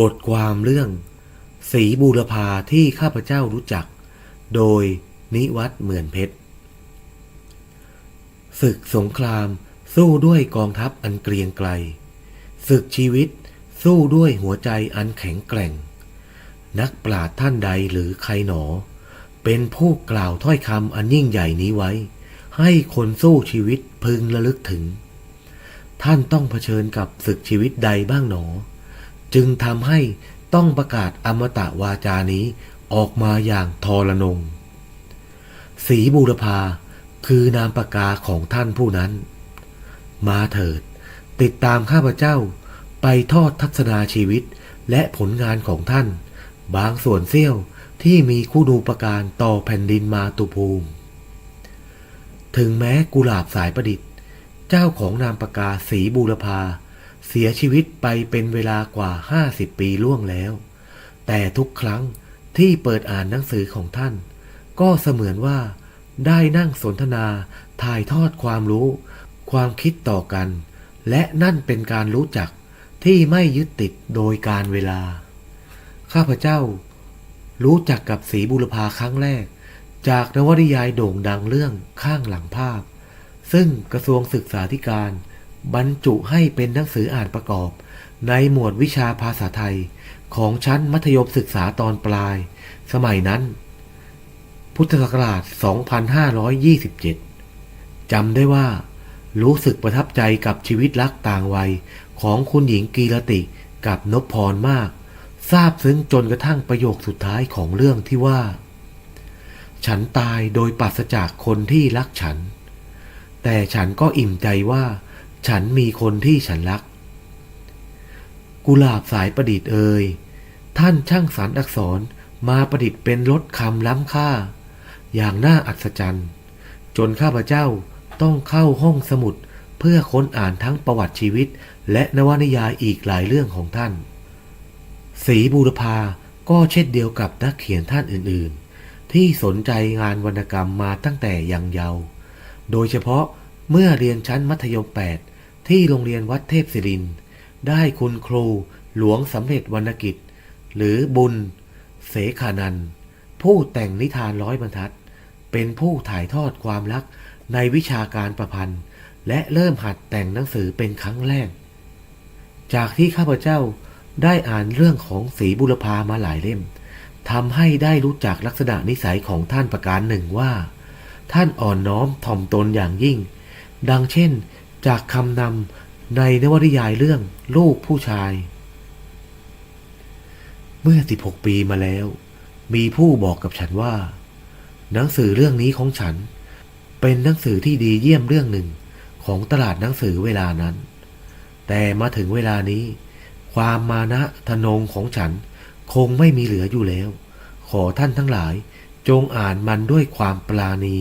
บทความเรื่อง สีบูรพาที่ข้าพเจ้ารู้จัก โดยนิวัตเหมือนเพชรศึกสงครามสู้ด้วยกองทัพอันเกรียงไกรศึกชีวิตสู้ด้วยหัวใจอันแข็งแกร่ง นักปราชญ์ท่านใดหรือใครหนอ เป็นผู้กล่าวถ้อยคำอันยิ่งใหญ่นี้ไว้ ให้คนสู้ชีวิตพึงระลึกถึง ท่านต้องเผชิญกับศึกชีวิตใดบ้างหนอ จึงทำให้ต้องประกาศอมตะวาจานี้ออกมาอย่างทรนง สีบูรพาคือนามปากกาของท่านผู้นั้น มาเถิด ติดตามข้าพเจ้าไปทอดทัศนาชีวิตและผลงานของท่าน บางส่วนเสี้ยวที่มีคู่ดูประการต่อแผ่นดินมาตุภูมิ ถึงแม้กุหลาบสายประดิษฐ์ เจ้าของนามปากกาสีบูรพา เสียชีวิตไปเป็นเวลากว่า 50 ปีล่วงแล้ว แต่ทุกครั้งที่เปิดอ่านหนังสือของท่าน ก็เสมือนว่าได้นั่งสนทนาถ่ายทอดความรู้ ความคิดต่อกัน และนั่นเป็นการรู้จักที่ไม่ยึดติดโดยการเวลา ข้าพเจ้า รู้จักกับสีบุรพาครั้งแรก จากนวนิยายโด่งดังเรื่องข้างหลังภาพ ซึ่งกระทรวงศึกษาธิการ บรรจุให้เป็นหนังสืออ่านประกอบ ในหมวดวิชาภาษาไทย ของชั้นมัธยมศึกษาตอนปลาย สมัยนั้น พุทธศักราช 2527 จำได้ว่า รู้สึกประทับใจกับชีวิตรักต่างวัย ของคุณหญิงกีรติกับนพพรมากทราบซึ้งจนกระทั่งประโยคสุดท้ายของเรื่องที่ว่า ฉันตายโดยปราศจากคนที่รักฉัน แต่ฉันก็อิ่มใจว่า ฉันมีคนที่ฉันรัก กุหลาบสายประดิษฐ์เอ่ยท่านช่างสรรอักษรมาประดิษฐ์เป็นรถคำล้ำค่า อย่างน่าอัศจรรย์ จนข้าพเจ้าต้องเข้าห้องสมุดเพื่อค้นอ่านทั้งประวัติชีวิต และนวนิยายอีกหลายเรื่องของท่านสีบูรพาก็เช่นเดียวกับนักเขียนท่านอื่นๆ ที่สนใจงานวรรณกรรมมาตั้งแต่ยังเยาว์โดยเฉพาะเมื่อเรียนชั้นมัธยม 8 ที่โรงเรียนวัดเทพศิริน ได้คุณครูหลวงสำเร็จวรรณกิจ หรือบุญ เสขานัน ผู้แต่งนิทานร้อยบรรทัด เป็นผู้ถ่ายทอดความรักในวิชาการประพันธ์ และเริ่มหัดแต่งหนังสือเป็นครั้งแรก จากที่ข้าพเจ้าได้อ่านเรื่องของสีบุรพามาหลายเล่มทำให้ได้รู้จักลักษณะนิสัยของท่านประการหนึ่งว่า ท่านอ่อนน้อมถ่อมตนอย่างยิ่ง ดังเช่น จากคำนำในนวนิยายเรื่องลูกผู้ชาย เมื่อ 16 ปีมาแล้ว มีผู้บอกกับฉันว่า หนังสือเรื่องนี้ของฉัน เป็นหนังสือที่ดีเยี่ยมเรื่องหนึ่งของตลาดหนังสือเวลานั้น แต่มาถึงเวลานี้ ความมานะทะนงของฉันคงไม่มีเหลืออยู่แล้ว ขอท่านทั้งหลายจงอ่านมันด้วยความปราณี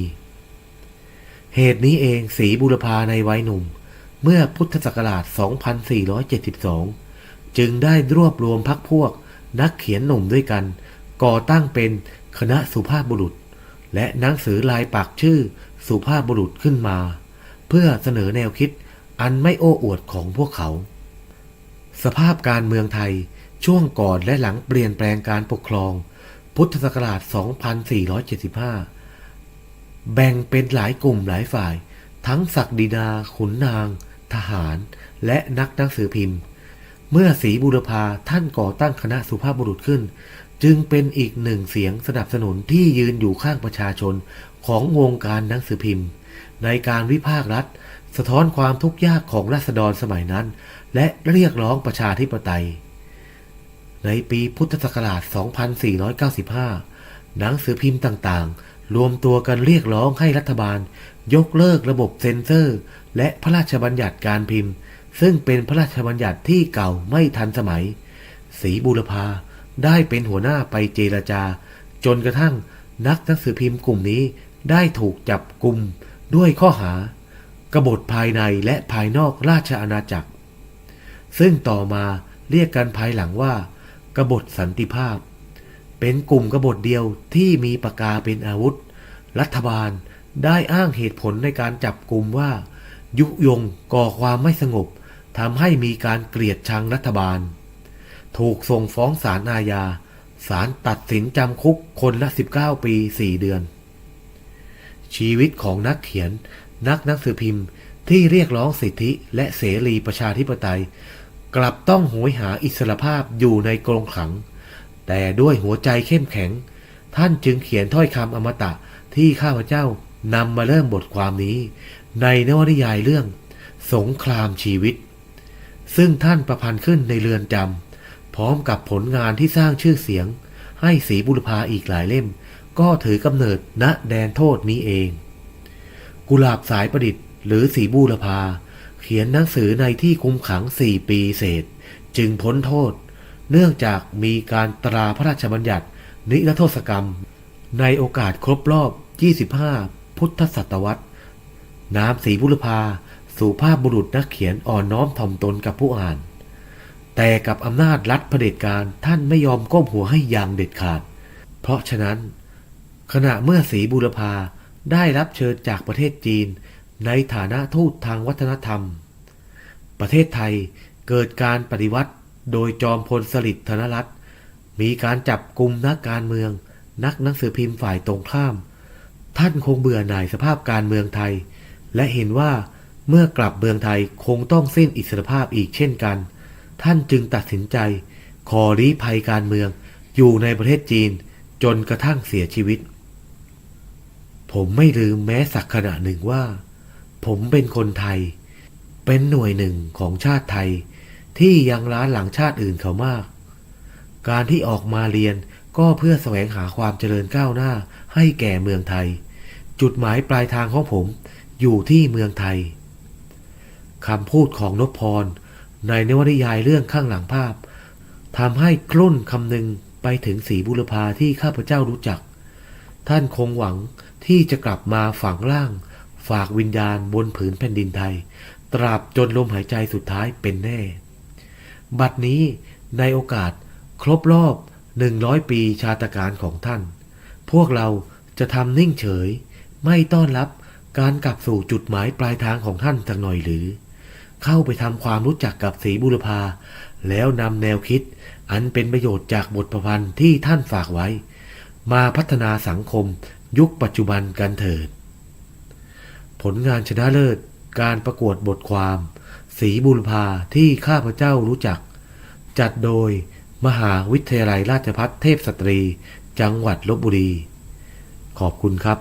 เหตุนี้เองสีบุรพาในวัยหนุ่ม เมื่อพุทธศักราช 2472 จึงได้รวบรวมพักพวกนักเขียนหนุ่มด้วยกัน ก่อตั้งเป็นคณะสุภาพบุรุษ และหนังสือลายปากชื่อสุภาพบุรุษขึ้นมา เพื่อเสนอแนวคิดอันไม่โอ้อวดของพวกเขา สภาพการเมืองไทยช่วงก่อนและหลังเปลี่ยนแปลงการปกครอง พุทธศักราช 2475 แบ่งเป็นหลายกลุ่มหลายฝ่าย ทั้งศักดินาขุนนาง ทหาร และนักหนังสือพิมพ์ เมื่อสีบุรพาท่านก่อตั้งคณะสุภาพบุรุษขึ้น จึงเป็นอีกหนึ่งเสียงสนับสนุนที่ยืนอยู่ข้างประชาชนของวงการหนังสือพิมพ์ ในการวิพากษ์รัฐ สะท้อนความทุกข์ยากของราษฎรสมัยนั้น และเรียกร้องประชาธิปไตย ในปีพุทธศักราช 2495 หนังสือพิมพ์ต่างๆ รวมตัวกันเรียกร้องให้รัฐบาล ยกเลิกระบบเซ็นเซอร์ และพระราชบัญญัติการพิมพ์ ซึ่งเป็นพระราชบัญญัติที่เก่าไม่ทันสมัยสีบุรพาได้เป็นหัวหน้าไปเจรจา จนกระทั่งนักหนังสือพิมพ์กลุ่มนี้ได้ถูกจับกลุ่มด้วยข้อหากบฏภายในและภายนอกราชอาณาจักร ซึ่งต่อมาเรียกกันภายหลังว่ากบฏสันติภาพ เป็นกลุ่มกบฏเดียวที่มีปากกาเป็นอาวุธ รัฐบาลได้อ้างเหตุผลในการจับกลุ่มว่า ยุยงก่อความไม่สงบทำให้มีการเกลียดชังรัฐบาล ถูกส่งฟ้องศาลอาญาศาลตัดสินจำคุกคนละ 19 ปี 4 เดือน ชีวิตของนักเขียน นักหนังสือพิมพ์ที่เรียกร้องสิทธิและเสรีประชาธิปไตย กลับต้องโหยหาอิสรภาพอยู่ในกรงขัง แต่ด้วยหัวใจเข้มแข็ง ท่านจึงเขียนถ้อยคำอมตะที่ข้าพเจ้านำมาเริ่มบทความนี้ ในนวนิยายเรื่อง สงครามชีวิต ซึ่งท่านประพันธ์ขึ้นในเรือนจำพร้อมกับผลงานที่สร้างชื่อเสียง ให้สีบุรพาอีกหลายเล่ม ก็ถือกำเนิดณแดนโทษนี้เอง กุหลาบสายประดิษฐ์ หรือสีบูรพา เขียนหนังสือในที่คุมขัง4ปีเศษ จึงพ้นโทษ เนื่องจากมีการตราพระราชบัญญัติ นิรโทษกรรม ในโอกาสครบรอบ 25 พุทธศตวรรษนามสีบุรพาสู่ภาพบุรุษนักเขียนอ่อนน้อมถ่อมตนกับผู้อ่าน แต่กับอำนาจรัฐเผด็จการท่านไม่ยอมก้มหัวให้อย่างเด็ดขาด เพราะฉะนั้น ขณะเมื่อสีบุรพาได้รับเชิญจากประเทศจีน ในฐานะทูตทางวัฒนธรรม ประเทศไทยเกิดการปฏิวัติ โดยจอมพลสฤษดิ์ธนรัตน์มีการจับกลุ่มนักการเมือง นักหนังสือพิมพ์ฝ่ายตรงข้าม ท่านคงเบื่อหน่ายสภาพการเมืองไทย และเห็นว่าเมื่อกลับเมืองไทยคงต้องสิ้นอิสรภาพอีกเช่นกัน ท่านจึงตัดสินใจ ขอลี้ภัยการเมืองอยู่ในประเทศจีนจนกระทั่งเสียชีวิต ผมไม่ลืมแม้สักขณะหนึ่งว่า ผมเป็นคนไทย เป็นหน่วยหนึ่งของชาติไทย ที่ยังล้านหลังชาติอื่นเขามาก การที่ออกมาเรียนก็เพื่อแสวงหาความเจริญก้าวหน้าให้แก่เมืองไทย จุดหมายปลายทางของผมอยู่ที่เมืองไทยคำพูดของนพพร ในนวนิยายเรื่องข้างหลังภาพทำให้คลุ่นคำหนึ่งไปถึงสีบุรพาที่ข้าพเจ้ารู้จัก ท่านคงหวังที่จะกลับมาฝังร่าง ฝากวิญญาณบนผืนแผ่นดินไทย ตราบจนลมหายใจสุดท้ายเป็นแน่ บัดนี้ในโอกาสครบรอบหนึ่งร้อยปีชาตการของท่าน พวกเราจะทำนิ่งเฉย ไม่ต้อนรับการกลับสู่จุดหมายปลายทางของท่านสักหน่อยหรือ เข้าไปทำความรู้จักกับสีบุรพา แล้วนำแนวคิด อันเป็นประโยชน์จากบทประพันธ์ที่ท่านฝากไว้ มาพัฒนาสังคมยุคปัจจุบันกันเถิด ผลงานชนะเลิศการประกวดบทความ สีบุรพาที่ข้าพเจ้ารู้จัก จัดโดยมหาวิทยาลัยราชพัฒเทพสตรี จังหวัดลบบุรี ขอบคุณครับ